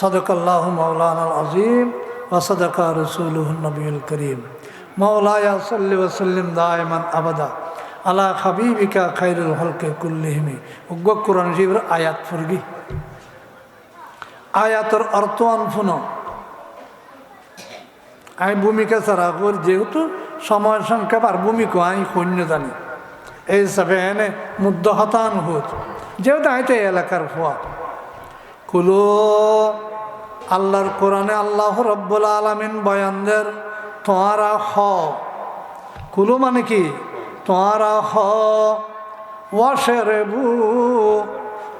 সদকাল্লাহ মৌলানাল আজিম ওসদকা রসুলনবীল করিম। মৌলায়া সাল্লি ওসলিম দায়মান আবাদা আলা হাবিবিকা খাইরুল হলকে কুল্লিহিমি। উগ্র কোরআন শিবর আয়াত ফুরগি আয়াতর অর্থ আনফুন আমি ভূমিকা ছাড়া কর যেহেতু সময় সংখ্যা আর ভূমিকা আমি সৈন্য জানি। এই হিসাবে এনে মুদ্দ হতান হোজ। যেহেতু আইতে এলাকার ফোয়া কুলো আল্লাহর কোরআনে আল্লাহ রব্বুল আলমিন বয়ানদের তোমারা হ। কুলো মানে কি? তোমারা হ। ওয়াশের বু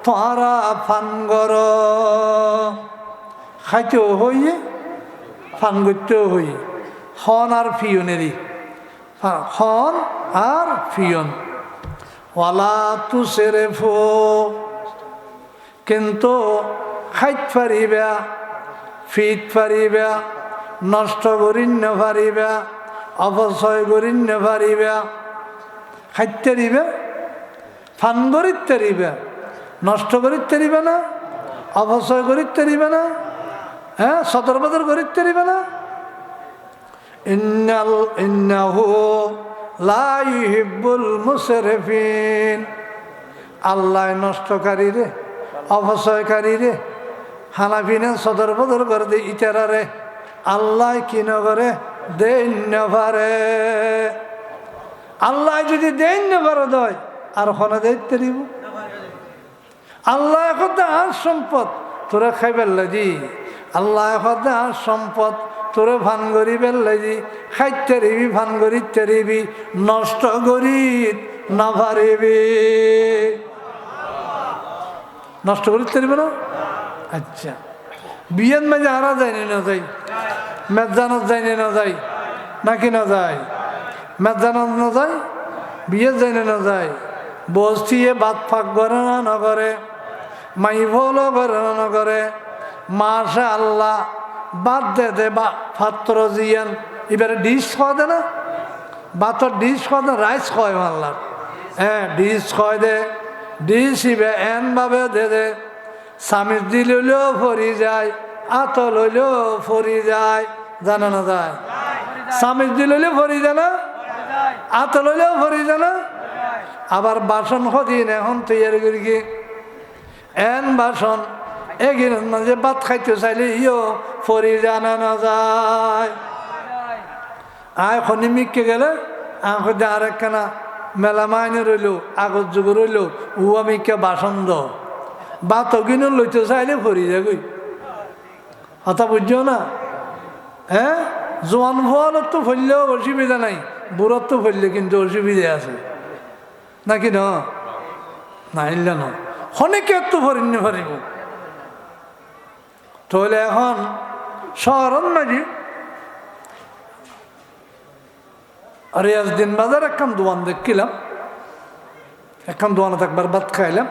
তোমারা ফানগর খাইতেও হইয়ে, ফান করতেও হই হন আর ফিয়নেরই। হন আর ফিয়ন। ওয়ালা তু সেরে কিন্তু খাইত পারিবা। ফিট পারিবা নষ্ট করিন্য পারিবা অপচয় করিন্য পারিবা খাইতে দিবে, ফান করিতে দিবে, নষ্ট করিতে দিবে না, অপচয় করিতে দিবে না হ্যাঁ সদর করিতে দিবে না। ইন্নাল, ইন্নাহু লা ইউহিব্বুল মুসরিফিন আল্লাহ নষ্টকারী রে, অপচয়কারী রে হানাফিনে সদর বদর করে দে ইটারারে আল্লাহ কি নগরে? পারে আল্লাহ যদি দৈন্য পারে দয়, আর হনে দায়িত্ব দিব আল্লাহ এখন আর সম্পদ, তোরা খাইবার লাগি। আল্লাহ এখন আর সম্পদ, তোরে ভান করি বেল্লাজি খাইতে রিবি, ভান করিতে রিবি, নষ্ট করি না পারিবি নষ্ট করিতে রিবে না? আচ্ছা। বিয়ের মাঝে হারা যায় না যাই মেজানত যায় না যায়? নাকি না যায়? মেজানত না যায়? বিয়ে যায় না যায়? বস্তিয়ে বাদ ফাঁক করে না নগরে? মাই ভোলও করে না নগরে? মাসে আল্লাহ বাদ দে দে বা পাত্র জিয়ান। এবারে ডিশ খাওয়া দে না? বাতর ডিশ খাওয়া দে রাইস খাওয়ায় আল্লাহ হ্যাঁ ডিশ খাওয়াই দে। ডিশ ইবে এন ভাবে দে দে। স্বামীর দি লইলেও ফরি যায় আত লইলেও ফরি যায়, জানা না যায়? স্বামীর দি লইলেও ফরি যায় না আত লইলেও ফরি যায় না। আবার বাসন সদিন এখন তৈরি করি কি? এন বাসন, এগিয়ে মাঝে ভাত খাইতে চাইলে ইও ফরি জানা না যায়। আয় খনি মিকে গেলে আঁকে আর একখানা মেলা মাইনে রইল আগত যুগ রইল উয়া মিকে বাসন দ বাত কিনো লইতে চাইলে ফরি যাগই কথা বুঝছ না? হ্যাঁ জোয়ান ভুয়ালত তো ফললেও অসুবিধা নাই বুড়ত তো ফললে কিন্তু অসুবিধা আছে। নাকি ন? নাইলে ন খনিকে তো ফরিনি ফারিব তাহলে এখন শহরন নাকি দিন বাজার একখান দোয়ান দেখছিলাম একখান দোয়ানে একবার ভাত খাইলাম।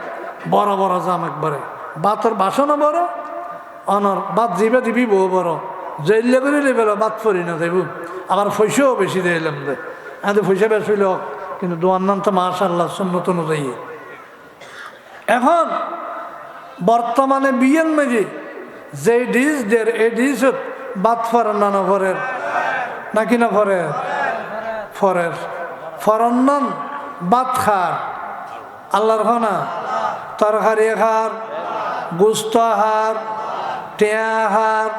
বড় বড় জাম একবারে। বাতর বাসনও বড়, অনর বাত দিবে দিবি বউ বড়। জেলে করে লেবেল বাত ফরি না দেব আবার পয়সাও বেশি দিলাম দে। আমি পয়সা বেশি হইল কিন্তু দোয়ার নাম তো মাশাল্লাহ সুন্নত অনুযায়ী। এখন বর্তমানে বিয়ের মেজি যে ডিস দের এই ডিসত বাদ ফরেন না না ফরের? নাকি না ফরে ফরের। ফরন্নন বাদ খার। আল্লাহর খানা গুস্ত হার হার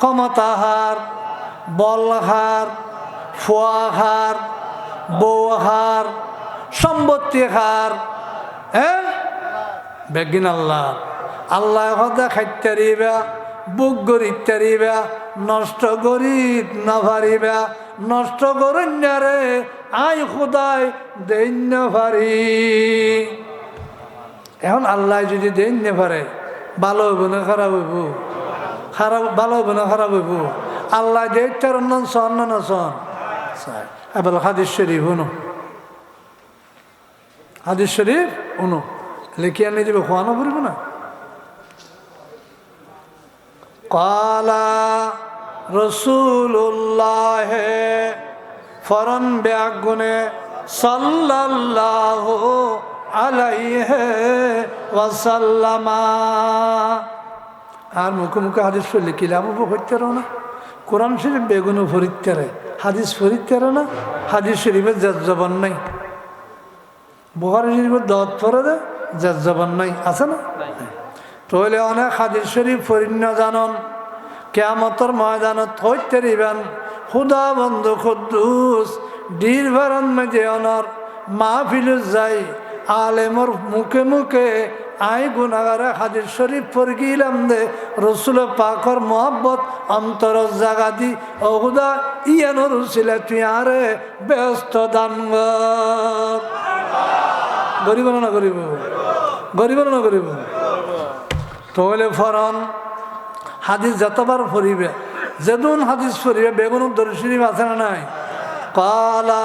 কমতা হার, বল হার, ফোয়া হার, বউ হার, সম্পত্তি হার হ্যাঁ? বেগিন আল্লাহ আল্লাহ হদা খাইতে রিবা বুক গরিতে রিবা নষ্ট গরিব না পারিবা নষ্ট করন্যারে আই খুদাই দৈন্য পারি এখন আল্লাহ যদি দৈন্য পারে, ভালো হইব না খারাপ হইব? খারাপ, ভালো হইব না খারাপ হইব? আল্লাহ দেয়টার অন্য সন, না সন। এবার হাদিস শরীফ শুনো। হাদিস শরীফ শুনো। লিখিয়ে নিয়ে যাবে খোয়ানো পড়বে না? কালা রসুল্লাহ ফরন ব্যাগুনে সাল্লাল্লাহু আলাইহে ওয়াসাল্লামা। আর মুখে মুখে হাদিস পড়লে কি লাভ করতে না? কোরআন শরীফ বেগুনও ফরিতে রে হাদিস ফরিতে না? হাদিস শরীফের জবান নাই। বুহারি শরীফের দত পরে দে জবান নাই। আছে না? তাহলে অনেক হাদিস শরীফ ফরিন্য জানন। কেয়ামতর ময়দানত হইতে দিবেন। খুদা বন্ধু খুদ্দুস ডির ভারন মেজে অনর মাহফিলুস যাই। আলেমর মুখে মুখে আই গুনাগারে হাদিস শরীফ পরগিলাম দে। রসুল পাকর মোহাব্বত অন্তর জাগা দি। অহুদা ইয়ানো রুসিলে তুই আরে ব্যস্ত দান গরিব না গরিব? গরিব না গরিব? তাহলে ফরন, হাদিস যতবার ফরিবে যেদিন হাদিস ফরিবে বেগুন দর্শরীফ আছে না নাই? কালা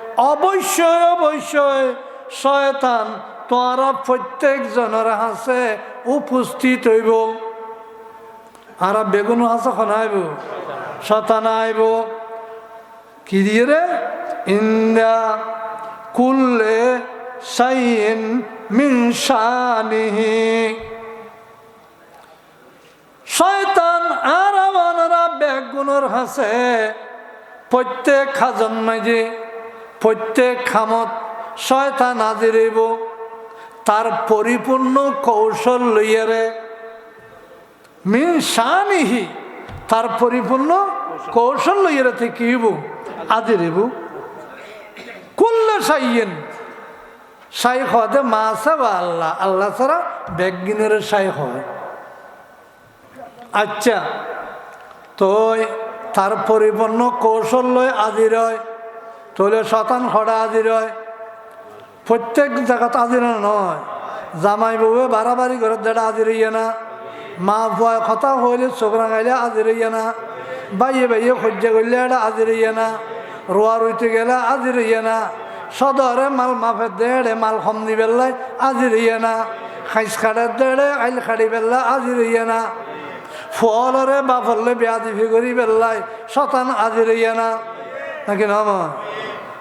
অবশ্যই অবশ্যই শয়তান তোরা প্রত্যেক জনের হাসে উপস্থিত হইব। আর বেগুন হাসে খনাইব শতান আইব। কি দিয়ে রে? ইন্দা কুল্লে শয়তান আর আমানরা বেগুনের হাসে প্রত্যেক খাজন মাঝে প্রত্যেক খামত শয়তান আজিরিব তার পরিপূর্ণ কৌশল লইয়ারে মিন শানিহি, তার পরিপূর্ণ কৌশল লইয়ারে থেকে হইব? আজিরিব কুল্লে সাইয়েন সাই হদে মাসা বা আল্লাহ। আল্লাহ ছাড়া বেগিনের সাই হয়। আচ্ছা তো তার পরিপূর্ণ কৌশল লয় আজির তাহলে শতান খড়া আজির হয়। প্রত্যেক জায়গাতে আজির নয় জামাই বউয়ে বাড়াবাড়ি ঘরের যেটা আজির ইয়ে না। মা বুয়া কথা হইলে চোখ রাঙাইলে আজির ইয়ে না। বাইয়ে বাইয়ে সহ্য করলে এটা আজির ইয়ে না। রোয়া রুইতে গেলে আজির ইয়ে না। সদরে মাল মাফে দেড়ে মাল কম দি বেল্লাই আজির ইয়ে না। খাইস খাড়ের দেড়ে আইল খাড়ি বেল্লা আজির ইয়ে না। ফলরে বাফরলে বেয়া দিবি করি বেল্লাই শতান আজির ইয়ে না। নাকি নাম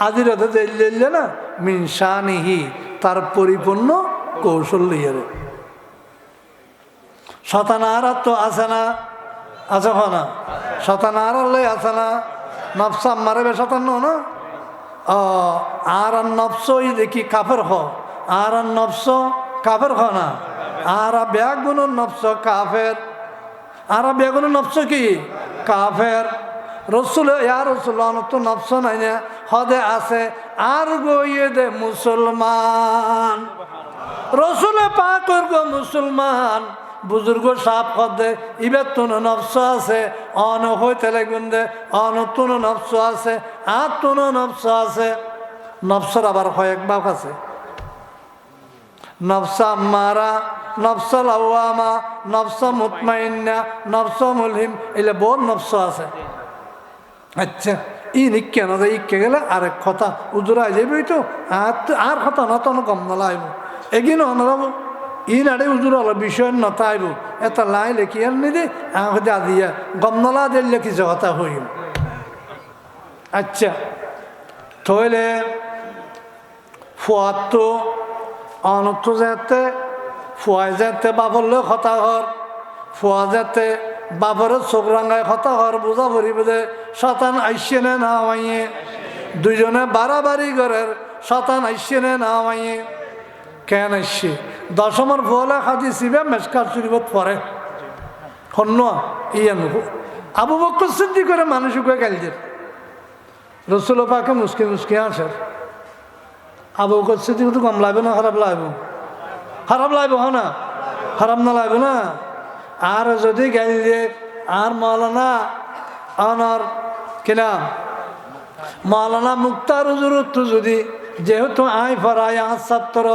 হতে জেলে না মিনসানিহি তার পরিপূর্ণ কৌশল লিয়ে শতান আর তো আছে না? আছে না? শতান লই আছে না? নফসা মারে বে শতান না? আর নফস ই দেখি কাফের হ আর নফস কাফের হ না? আর ব্যাগ গুণ নফস কাফের। আর বেগুন নফস কি? কাফের। রসুল, ইয়া রসুল তো নফস নাই হদে আছে, আর গইয়ে দে মুসলমান। রসুলে পাকর গো মুসলমান। বুজুর্গ সাপ হদে, ইবে তুন নফস আছে, অন হইতে লাগুন দে, অন তুন নফস আছে, আর তুন নফস আছে। নফসর আবার কয়েক বাক আছে। নফসা মারা নফস লাওয়ামা নফস মুতমাইন্না, নফস মুলহিম, এলে বহুত নফস আছে। আচ্ছা ই নিকে না ইকে গেলে আরেক কথা, উজুরা যাবে তো আর আর কথা না তো গম নলা আইব এগিন অনরাব, ই নাড়ে উজুর হলো বিষয় নতা আইব এটা লাই লেখি আর নিদি আহতে আদিয়া গম নলা দিল লেখি কথা হইম আচ্ছা তাহলে ফুয়াত অনত যাতে ফুয়াই যাতে বাবরলে কথা হর ফুয়া যাতে বাবরের চোখ রাঙায় কথা হর বোঝা ভরি বোধে, শতান আইসে নে মাইয়ে দুইজনে বাড়াবাড়ি ঘরের শতান আইসে নে মাইয়ে কেন আসছে দশমর ফুয়ালে খাদি শিবে মেসকার শরীফত পরে। হন্য ইয়ান আবু বক্কর সিদ্ধি করে মানুষ উকে গাইদের রসুল পাকে মুসকি মুসকি আসে। আবু বক্কর সিদ্ধি তো কম লাগবে না, খারাপ লাগবে খারাপ লাগবে হ না খারাপ না লাগবে না? আর যদি গাইল দিয়ে আর মাওলানা আনার কিনা মাওলানা মুক্তার জরুরত যদি যেহেতু আই ফরাই আজ ছাত্র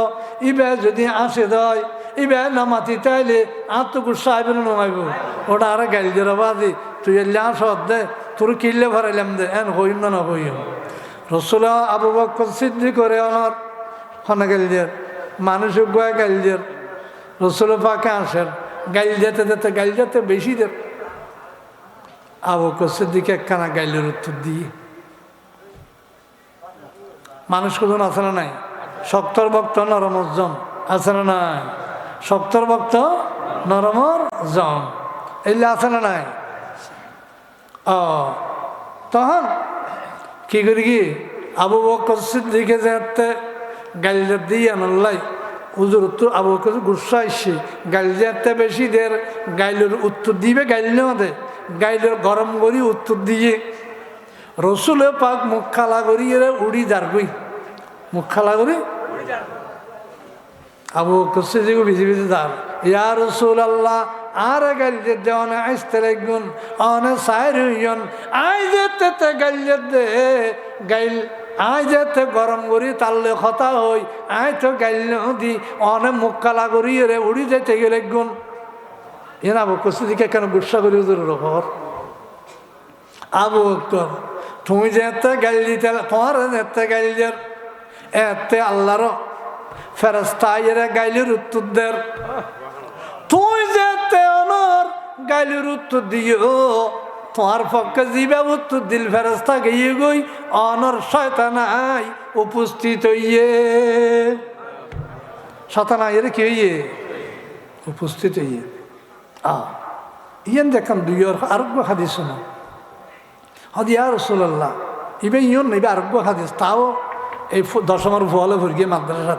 ইবে যদি আসে দেয় ইবে নামাতি তাইলে আর তো গুসা আইব নমাইব। ওটা আর গাইল দিয়ে বাদি তুই এলে আস দে, তোর কিনলে ভরাইলাম দে, এন হইম না না হইম রসুলা আবু বক্কর সিদ্ধি করে অনার খনা গাইল দিয়ে মানুষ গোয়া গাইল দিয়ে রসুল পাকে আসেন। গাইল যেতে যেতে, গাইল যেতে বেশি দেব। আবু বক্কর দিকে একখানা গাইলের উত্তর দিয়ে। মানুষ কোথাও আছে না নাই? শক্তর ভক্ত জম আছে না নাই? শক্তর ভক্ত নরমর জম এলে আছে না নাই? ও, তখন কি করি কি? আবু বকর সিদ্দিকে যাতে গালিজার দিয়ে আনল্লাই। হুজুর তো আবু বকর গুসা আসছে গালিজাতে বেশি দের, গাইলের উত্তর দিবে, গাইল দে। গাইলের গরম করি উত্তর দিয়ে রসুলে পাক মুখ খালা করি, এরা উড়ি যারগুই মুখ খালা করি? আবু কসে যে ভিজে দার ইয়া রসুল আল্লাহ আর গাইলে দেওয়ানে আইসতে লাগুন, অনে সাইর হইয়ন, আই যেতে তে গাইলে দে, গাইল আই যেতে গরম করি তারলে কথা হই। আই তো গাইল দি, অনে মুখ কালা করি রে উড়ি যেতে গেলে গুণ। এর আবু কসে দিকে কেন গুসা করি ওদের রকম আবু বকর তুমি যেতে গাইল দিতে, তোমার যেতে গাইল দিয়ে এতে আল্লাহর ফেরস্তাইয়ের গাইলির উত্তর দের তুই যেতে অনর গাইলির উত্তর দিও। তোমার পক্ষে জিবে উত্তর দিল ফেরস্তা গিয়ে গই, অনর শয়তানাই উপস্থিত হইয়ে। শতানাইয়ের কি হইয়ে? উপস্থিত হইয়ে। আ, ইয়ান দেখাম দুইয়র আরোগ্য হাদিস হদি আর রসুল্লাহ ইবে ইয়ন ইবে আরোগ্য হাদিস, তাও এই দশমার ফলে ভরগিয়ে মাদ্রাসাত।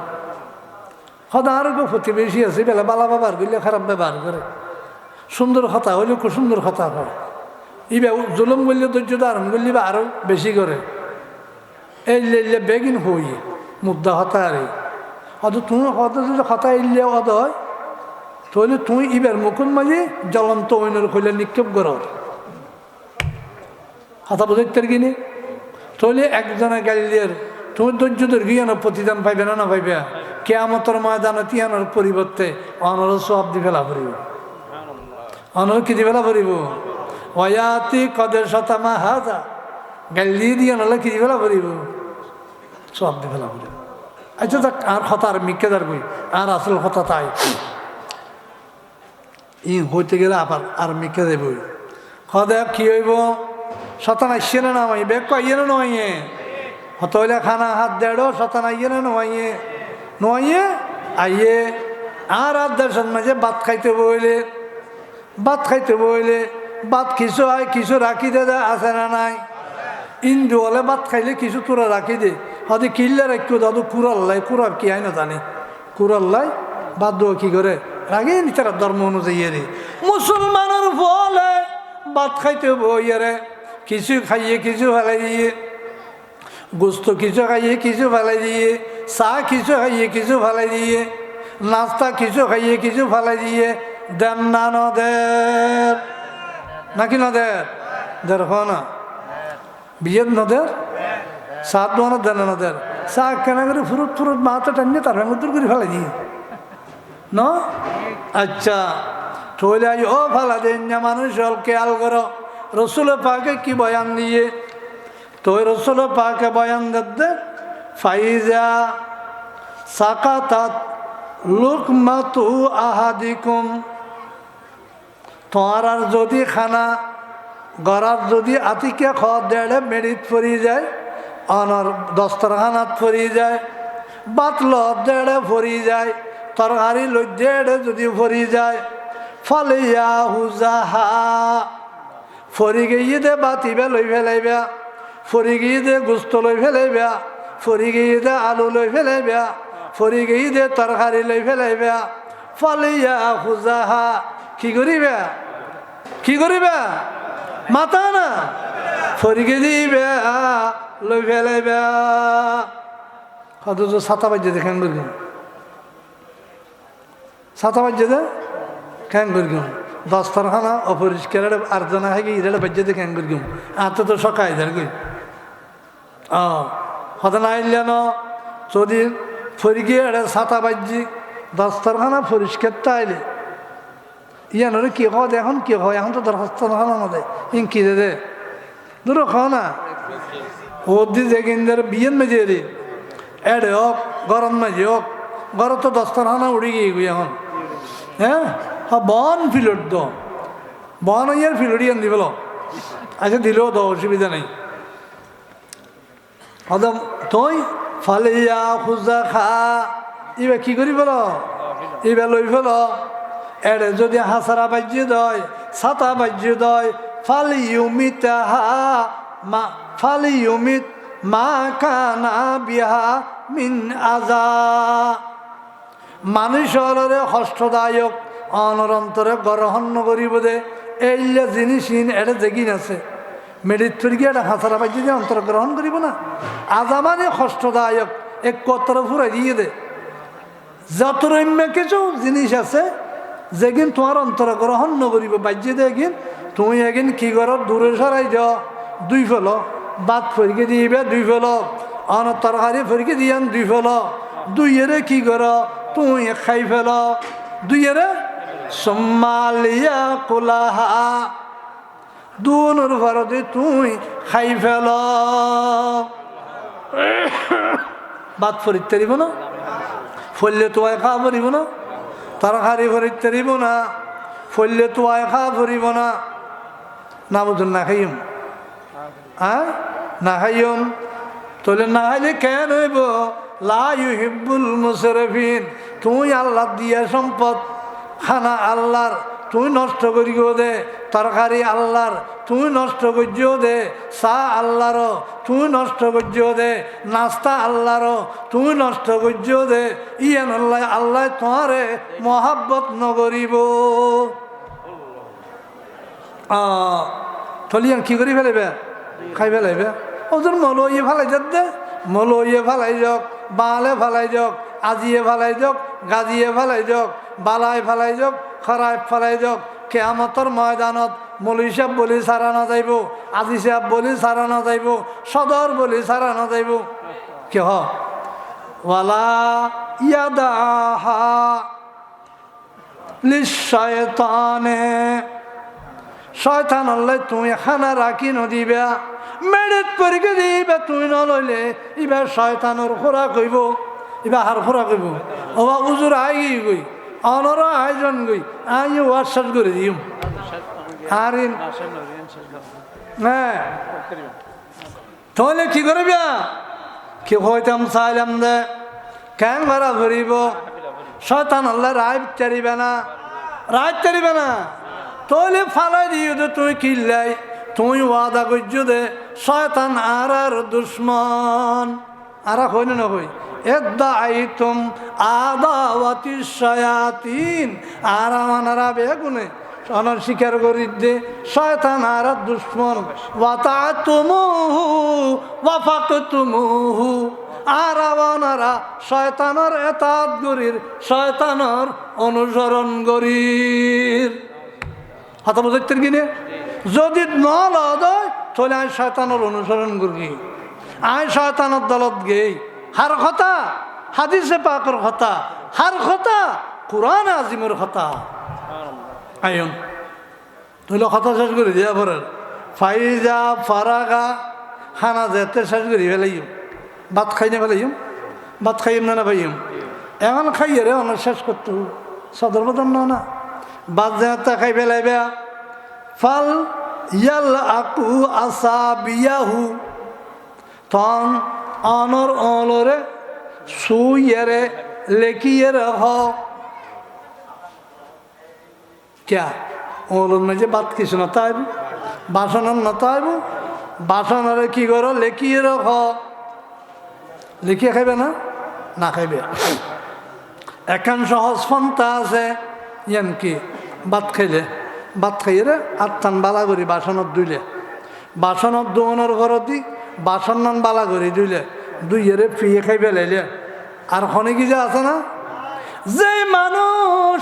সদা আরোগ্য প্রতিবেশী আছে, বেলা বালা ব্যবহার করলে খারাপ ব্যবহার করে। সুন্দর কথা হইলে খুব সুন্দর কথা হয় ইবে জুলুম করলে ধৈর্য ধারণ করলে বা আরও বেশি করে। এই লেলে বেগিন হই মুদ্রা হতা আরে অত তুই হত যদি হতা ইলে অদ হয়, তাহলে তুই ইবের মুখুন মাঝে জ্বলন্ত ঐনের কইলে নিক্ষেপ কর। হতা বোঝাইতে কিনে তাহলে একজনে গাইলের তুমি ধৈর্য ধরে গিয়ানো প্রতিদান পাইবে না না পাইবে? কেয়ামতর ময়দানে তিয়ানোর পরিবর্তে অনর সব দি ফেলা অনর কি দি ফেলা পড়িব ওয়াতি কদের শতামা হাজা। গাল্লি দিয়ে নলে কি ফেলা পড়িব সব দি ফেলা পড়িব আচ্ছা দেখ কথা আর মিকে দার বই আর আসল কথা তাই। ই হইতে গেলে আবার আর মিকে দেব হদে কি হইব? শতান আসছে না নামাই বেগ কইয়ে না নয় হত হইলে খানা হাত দেড়ো শতান আইয়ে না নয় নয় আইয়ে। আর আর দর্শন মাঝে ভাত খাইতে বইলে ভাত খাইতে বইলে ভাত কিছু আয় কিছু রাখি দে আছে না নাই? ইন্দু হলে ভাত খাইলে কিছু তোরা রাখি দে। হয়তো কিনলে রাখতো দাদু কুরাল্লাই কুরার কি আয় না জানি? কুরাল্লাই বাদ দেওয়া কি করে? রাগে নি তারা ধর্ম অনুযায়ী রে মুসলমানের ফলে ভাত খাইতে বইয়ে কিছু খাইয়ে, কিছু ফেলাই দিয়ে। গোস্ত কিছু খাইয়ে, কিছু ফেলাই দিয়ে। চা কিছু খাইয়ে, কিছু ফেলাই দিয়ে। নাস্তা কিছু খাইয়ে, কিছু ফেলাই দিয়ে। দেন না নদের। নাকি নদের? দের না। বিয়ের নদের? সাত দোয়ানোর দেন নদের। চা কেনা করে ফুরুত ফুরুত মাথা টানিয়ে তার ভেঙে করে ফেলে দিয়ে ন? আচ্ছা। আই ও ফালা দেন মানুষ হল কেয়াল করো। রসুল পাকে কি বয়ান দিয়ে? তো রসুল পাকে বয়ান দে ফাইজা সাকাতাত লুকমাতু আহাদিকুম। তোমার আর যদি খানা গড়ার যদি আতিকে খ দেড়ে মেরিত পরি যায়, অনর দস্তরখানাত পরি যায় বাতল দেড়ে ভরি যায়, তরকারি লজ্জেড়ে যদি ভরি যায় হুজাহা ফরি গিয়ে দে বাতিবে লই ফেলাইবা ফরি গিয়ে দে গুস্ত লই ফেলাইবা ফরি গিয়ে দে আলু লই ফেলাইবা ফরি গিয়ে দে তরকারি লই ফেলাইবা ফলিয়া হুজাহা কি করিবা? কি করিবে? মাথা না? ফরিকে দিবে লই ফেলাইবে অথচ ছাতা বাজ্যে দেখেন করি ছাতা বাজ্যে দে কেন করি দস্তরখানা অপরিষ্কার আর্জনা হাগি ইরে বাজ্যে দে কেন করি আত তো সকাই দেয় কই। হত না আইলে ন, যদি ফরিকে ছাতা বাজ্যি দস্তরখানা পরিষ্কার আইলে ইয়ানোরে কি হয় এখন কি হয় এখন তো দরখাস্ত নখানো মধ্যে ইন কি দে দে। দূর খাও না। ওদি যেগিনদের বিয়েন মেজে রে এড়ে হোক গরম মেজে হোক গরম তো দস্তরখানা উড়ি গিয়ে গই এখন। হ্যাঁ বন ফিলট দ। বন ইয়ার ফিলট ইয়ান দিবল আচ্ছা দিলেও তো অসুবিধা নেই। হদম, তুই ফালিয়া, খুজা, খা। ইবে কি করি বলো ইবে লই ফেল এড়ে যদি হাসারা বাজ্য দয় ছাতা বাজ্য দয় ফালি ইউমিতা মা ফালি ইউমিত মা কানা বিহা মিন আজা। মানুষের কষ্টদায়ক অনরন্তরে গ্রহণ করিব দে, এইলে জিনিসহীন এটা দেখিন আছে। মেডিত গিয়ে এটা হাসারা বাজ্য দিয়ে অন্তর গ্রহণ করিব না। আজা মানে কষ্টদায়ক এক কতর ফুরাই দিয়ে দে। যত রম্য কিছু জিনিস আছে যেগিন তোমার অন্তর গ্রহণ নকরিব বাজ্যে দেখিন তুমি এগিন কি কর? দূরে সরাই যাও। দুই ফেল। বাদ ফরিকে দিবে, দুই ফেল। অন তরকারি ফরিকে দিয়ান, দুই ফেল। দুইয়েরে কি কর? তুই খাই ফেল। দুইয়েরে সম্মালিয়া কোলাহা। দুনুর ভারতে তুই খাই ফেল। বাদ ফরিতে দিব না? ফললে তো আয় খাওয়া ভরিব না? তরকারি ভরিতে রিব না, ফললে তো আয় খাওয়া ভরিব না। না বুঝুন, না খাইম হ্যাঁ? না খাইম তোলে না খাইলে কেন হইব? লাইউ হিব্বুল মুসরফিন তুই আল্লাহ দিয়া সম্পদ, খানা আল্লাহর তুই নষ্ট করিও দে, তরকারি আল্লাহর, তুই নষ্ট করিও দে, চা আল্লাহর তুই নষ্ট করিও দে, নাস্তা আল্লাহর তুই নষ্ট করিও দে, ইয়ান আল্লাহ আল্লাহ তোমারে মহাব্বত নগরিব। থলিয়ান কি করি ফেলাইবে? খাই ফেলাইবে? ওদের মলো ইয়ে ফালাই যাক দে মলো ইয়ে ফালাই যাক, বালে ফালাই যাক, আজিয়ে ফালাই যাক, গাজিয়ে ফালাই যাক বালাই ফালাই যাক খরায় ফালাই যাক কেয়ামতর ময়দানত মৌলী সাহেব বলি সারানো যাইব আজি সাহেব বলি সারানো যাইব সদর বলি সারানো যাইব কে হ ওয়ালা ইয়াদাহা লিশয়তানে শয়তান হলে তুমি খানা রাখি নদিবা মেডেট পরীক্ষা দিবা, তুমি নলইলে ইবার শয়তানোর খোরা কইব ইবা হার খোরা কইব। ওবা উজুর আই গই অনর আয়োজন গই আই হোয়াটসঅ্যাপ করে দিম আর হ্যাঁ। তাহলে কি করবে? কি হইতাম চাইলাম দে। কেন ভাড়া ভরিব শয়তান আল্লাহ রায় চারিবে না। রায় চারিবে না। তাহলে ফালাই দিও দে তুই কিল্লাই। তুই ওয়াদা করছ দে, শয়তান আর আর দুশ্মন। আর হই না হই এদাইতুম আদাওয়াতি শায়াতিন। আর আমানারা বেগুনে, অনার স্বীকার করি দে, শয়তান আর দুশ্মন। ওয়াতা তুমুহু ওয়াফাক তুমুহু আর আপনারা শয়তানর এতাত গরির শয়তানর অনুসরণ গরির হাতা বুঝাইতেন কিনে, যদি ন লদয় তাহলে আমি শয়তানর অনুসরণ করি। আই শয়তানর দলত গেই। হার কথা, হাদিসে পাকর কথা, হার কথা, কোরআন আজিমের কথা। আয়ন তুইলে কথা শেষ করে, দিয়া পরের। ফাইজা, ফারাগা, খানা যেতে শেষ করি, ফেলাইম। ভাত খাই না ফেলাইম। ভাত খাইম না না ভাইম এখন খাইয়ে রে অনেক শেষ করতে সদর বদন না ভাত যেতে খাই ফেলাইবে। ফাল ইয়াল আকু আসা বিয়াহু অনর অলরে সুইয়েরে লেখিয়ে রহ ক্যা ওলন মেজে বাত কিছু না তাইব বাসনের না তাইব বাসনরে কি করো? লেখিয়ে রখ লিখিয়ে খাইবে না? না খাইবে। একান সহজ পন্থা আছে। ইয়ান কি? ভাত খাইলে। ভাত খাইয়ে আত্মান বালা করি, বাসনত দুইলে। বাসনত দোয়ানোর ঘরত দি বাসন নান বালা করি দুইলে দুইয়েরে ফিয়ে খাই বেলাইলে আর হনে কি যে আছে না? যে মানুষ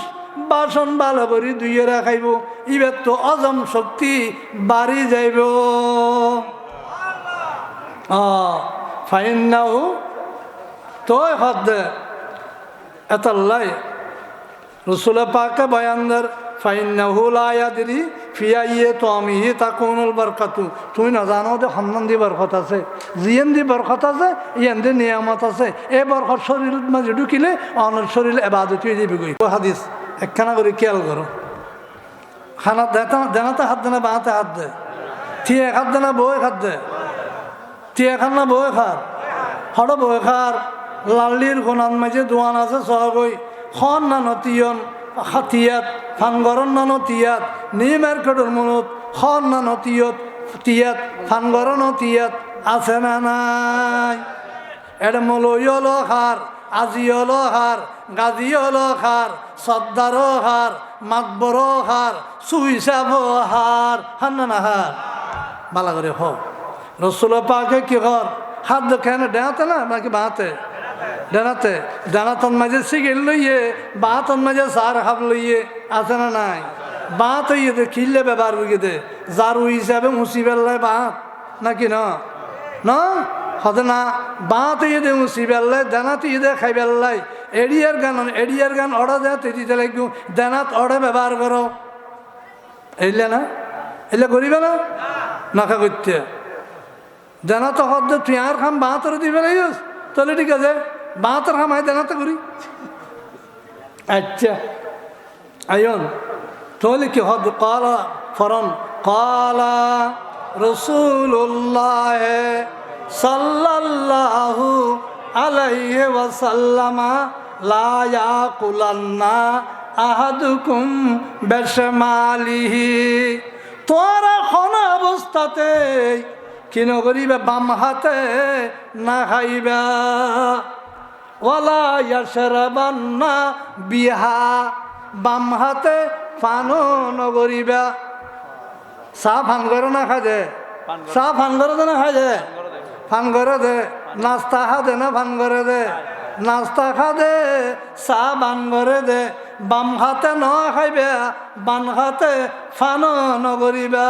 বাসন ভালো করি দুইয়েরা খাইব, ইবার তো অজম শক্তি বাড়ি যাইব। ফাইন নাও তোই হদ এতাল্লাই রসুল পাকে বয়ানদার ফাইন্নাহু লা ইয়াদরি ফিয়াইয়ে তো তুই না জানো যে সন্ধান দি বরকত আছে জিয়েন দি বরকত আছে ইয়ান দি নিয়ামত আছে। এই বরকত শরীর মাঝে ঢুকিলে অনের শরীর এবাদত হয়ে যাবে গই ও হাদিস, একখানা করে খেয়াল করো। খানা দেনাতে হাত দেনা বাঁতে হাত দে থিয়ে হাত দেনা বই হাত দে থিয়ে খান না বই খার হড় বই খার লাল্লির গোনান মাঝে দোয়ান আছে সহগই খন না নতিয়ন হাতিয়াত, ফানগরন না নতিয়াত নিমের কটর মনত, খন না নতিয়ত তিয়াত, ফানগরন তিয়াত, আছে না নাই? এটা মলইল হার আজিয়ল হার গাজিয়ল হার সর্দার হার মাতবর হার সুইসাব হার হান না না হার বালা করে হ রসুল পাকে কি কর হাত কেন ডেঁতে না নাকি বাঁতে ডানাতে, ডানাতন মাঝে সিগেল লইয়ে বাঁতন মাঝে সার হাব লইয়ে, আছে না নাই? বাঁত হইয়ে দে, খিললে ব্যবহার বুঝে দে। জারু হিসাবে মুসি বেল্লায় বাঁত নাকি না? না? হতে না বাঁত ইয়ে দে মুসি বেল্লায় দানাত ইয়ে দে খাই বেল্লাই এডিয়ার গান এডিয়ার গান অর্ডার দেয় তেজিতে লাগু দানাত অর্ডার ব্যবহার করো। এলে না? এলে করিবে না? নাখা করতে। দানা তো হদ তুই আর খাম বাঁতর দিবে না তাহলে ঠিক আছে বাঁতর খাম আয় দানাতে করি। আচ্ছা আয়ন, তাহলে কি হদ? কলা, ফরন, কলা রসুল্লাহ সাল্লাল্লাহু আলাইহি ওয়াসাল্লামা লা ইয়াকুলান্না আহাদুকুম বেশমালিহি। তোরা কোন অবস্থাতে কিন করিবে বাম হাতে না খাইবা। ওয়ালা ইয়াশরাবান্না বিহা। বাম হাতে পানো নগরিবা। চাহ ফান করে না খাই দে চাহ ফান করে দে না খাই দে ফান করে দে। নাস্তা খা দে না ফান করে দে। নাস্তা খা দে চাহ বান করে দে। বাম হাতে ন খাইবে বান হাতে ফানো নগরিবা।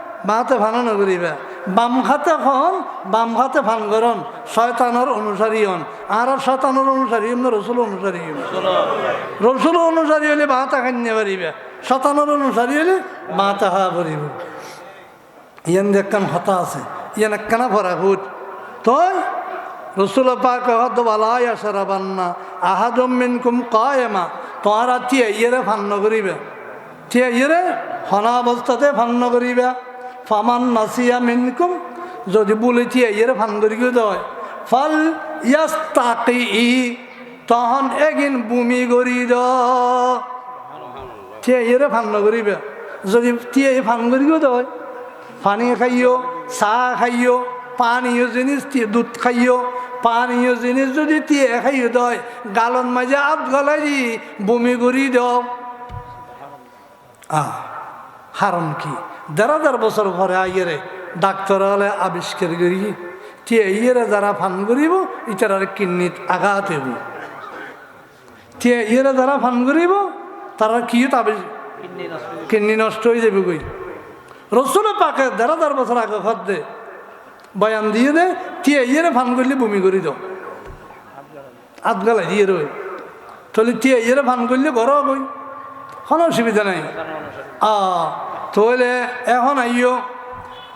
মাতে ফানো নকরিবে বাম হাতে খন বাম হাতে ফান করন, শয়তানোর অনুসারী হন। আর শয়তানোর অনুসারী হন রসুল অনুসারী হন রসুল অনুসারী হলে মাথা খাইতে পারিবে শতানোর অনুসারী হলে মাথা হা পারিব ইয়ান দেখান হতা আছে। ইয়ান একখানা ভরা হুট তই রসুল পাক হদ বালাই আসারাবান্না আহাদম মিনকুম কায়েমা। তোমারা তিয়া ইয়েরে ফান্ন করিবে। তিয়া ইয়েরে হনা অবস্থাতে ফান্ন করিবে। ফামান নাসিয়া মিনকুম, যদি বলে তিয়া ইয়েরে ফান দেয় ফল ইয়াস তাকি ই তখন এগিন বুমি করি দ তিয়া ইয়েরে ফান্ন করিবে। যদি তিয়া ফান করিও দেয় পানি খাইও চাহ খাইও, পানীয় জিনিস দিয়ে দুধ খাইও, পানীয় জিনিস যদি দিয়ে খাইও দয় গালন মাঝে আধ গলাই দি বমি করি দাও আহ, হারম কি? দেড় বছর পরে আইয়েরে ডাক্তার হলে আবিষ্কার করি টিয়ে ইয়েরে যারা ফান করিব ইটার কিডনিত আঘাত হইব। টিয়ে ইয়েরে যারা ফান করিব, তারা কি তাবে কিডনি নষ্ট হয়ে যাবে কই? রসুল পাকে দেড় বছর আগে ঘর দে, বয়ান দিয়ে দে টিয়ে ইয়েরে ফান করলে বমি করি দাও। আধ গালাই দিয়ে রই তাহলে টিয়ে ইয়েরে ফান করলে ঘর কই? কোনো অসুবিধা নাই। আ তাহলে এখন আইও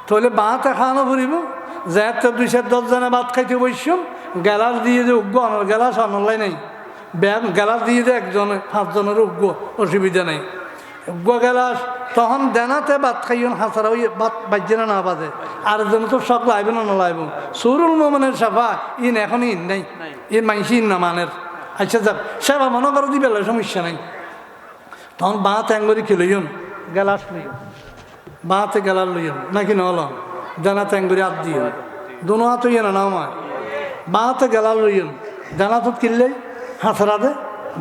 তাহলে বাঁতে খাওয়ানো ফুরিব। যাতে দুই চার দশজনে ভাত খাইতে বসছম গেলাস দিয়ে যে উগ্র আনার গেলাস আনলাই নাই। ব্যাগ গেলাস দিয়ে দে একজনে, পাঁচজনের উগ্র অসুবিধা নেই। গেলাস তখন দেনাতে ভাত খাইন হাসারা ওই ভাত বাজ্যে না বাজে। আর যেন তো সব লাইব না লাইব। সুরুল মোমনের সাফা, ইন এখন ইন নাই। ইন মাইসি ইন না মানের। আচ্ছা যাক, সেবা মনে করো দিবে সমস্যা নাই। তখন বাঁ ট্যাঙ্গরি খেলইন গেলাস লইন বাঁতে গেলার লইন নাকি নহল দেনা ট্যাঙ্গরি হাত দিও। দুনো হাত ইয়ে না মা বাঁতে গেলার লইন দেনা তো কিনলে হাসরা দে,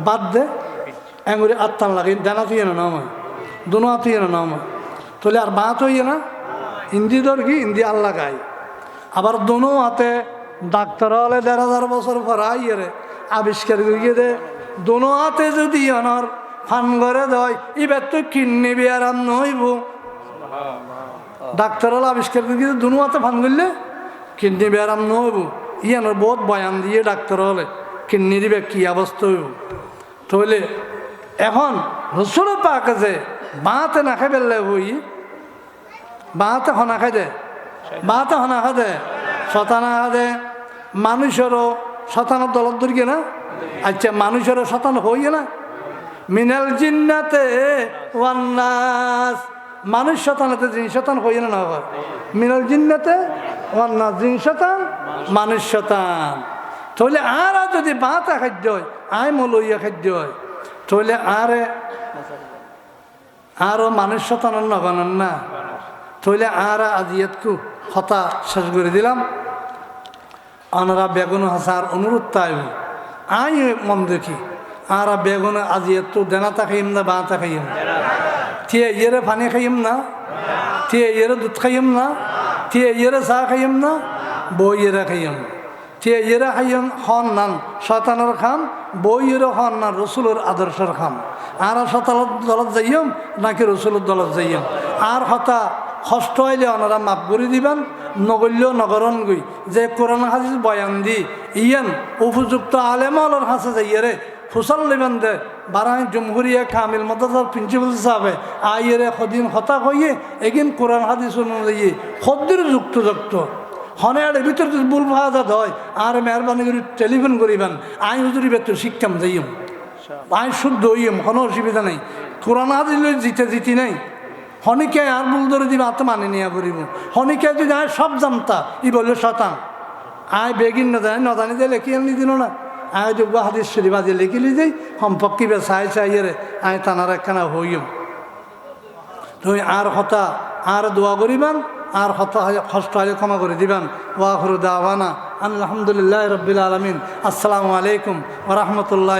বাদ দে এঙ্গুরি আত্মান লাগে। দেনা তো ইয়ে না মা দুনো হাত ইয়ে না নাও মা তাহলে আর বাঁ তো ইয়ে না? হিন্দি দর কি? হিন্দি আল্লাহ গায়। আবার দোনো হাতে ডাক্তার হলে দেড় হাজার বছর পর আইয়ে রে, আবিষ্কার করিয়ে দে। দোনো হাতে যদি অনর ফান করে দেয় এবার তো কিডনি বিয়ারাম নইব ডাক্তার হলে আবিষ্কার কিন্তু দোনো হাতে ফান করলে কিডনি বিয়ারাম নইব ইয়ানোর বহুত বয়ান দিয়ে ডাক্তার হলে কিডনি দিবে কি অবস্থা হইব? তাহলে এখন রসুল পাক আছে বাঁতে না খাই পেলে হই বাঁতে হনা খাই দে বাঁতে হনা খা দে, শতানা খা দে, মানুষেরও শতানের দলত ধরি না আচ্ছা মানুষেরও শতান হই না। মিনাল জিন্নাতে ওয়ান্নাস। মানুষ শতানাতে জিন শতান হই না হয়? মিনাল জিন্নাতে ওয়ান্নাস। জিন শতান, মানুষ শতান। তাহলে আর যদি বাঁতা খাদ্য হয়, আয় মলইয়া খাদ্য হয়। তাহলে আরে আরও মানুষ শতানের নগণন না। তাহলে আর আজিয়াতকু হতা শেষ করে দিলাম। আনারা বেগুন হাসার অনুরোধ তাই আই মন দেখি। আর বেগুন আজিয়াত তো দেনাতা খাইম না বাঁতা খাইম? থিয়ে ইয়েরে পানি খাইম না? থিয়ে ইয়েরে দুধ খাইম না? থিয়ে ইয়েরে চাহ খাইম না? বই ইয়েরে খাইম। থিয়ে ইয়েরে খাইম হন নান শতানের খাম বই ইয়েরে হন না রসুলের আদর্শের খাম আর শতালত দলত যাইম, নাকি রসুলের দলত যাইম? আর হতা কষ্ট হইলে ওনারা মাপ করে দিবেন, নগল্য নগরণ গই। যে কোরআন হাদিস বয়ান দি, ইয়ান উপযুক্ত আলেমলর হাসে যাইয়ারে ফুসল লিবেন দে বারাই জমহুরিয়া কামিল মদার প্রিন্সিপাল সাহেবে আইয়েরে সদিন হতা কইয়ে এগিন কোরআন হাদিস অনুযায়ী সদ্যের যুক্ত যুক্ত। হনের ভিতরে যদি ভুল ভাজা হয়, আর মেহরবানি করে, টেলিফোন করিবেন, আই হুজুরি বেতর শিক্ষাম যাইম আই শুদ্ধ হইম কোনো অসুবিধা নেই। কোরআন হাদিস জিতে জিতি নাই। হনিকে আর ভুল ধরে দিবে, আত্ম মানে নিয়ে করিব। হনিকে যদি আয় সব জানতা, ই বলল শতাং আয় বেগিন না জানি নদানি দিয়ে লেখি আনি দিল না। আয় যে হাদিস শরীফ আজি লিখিলি হম সম্পর্কি বে চাই রে আয় তানার একখানা হইম। তুমি আর হতা, আর দোয়া করিবান, আর হতা কষ্ট হলে ক্ষমা করে দিবেন। ওয়াহরু দাওয়ানা আলহামদুলিল্লাহ রবিল আলমিন। আসসালামু আলাইকুম ওরহমতুল্লাহ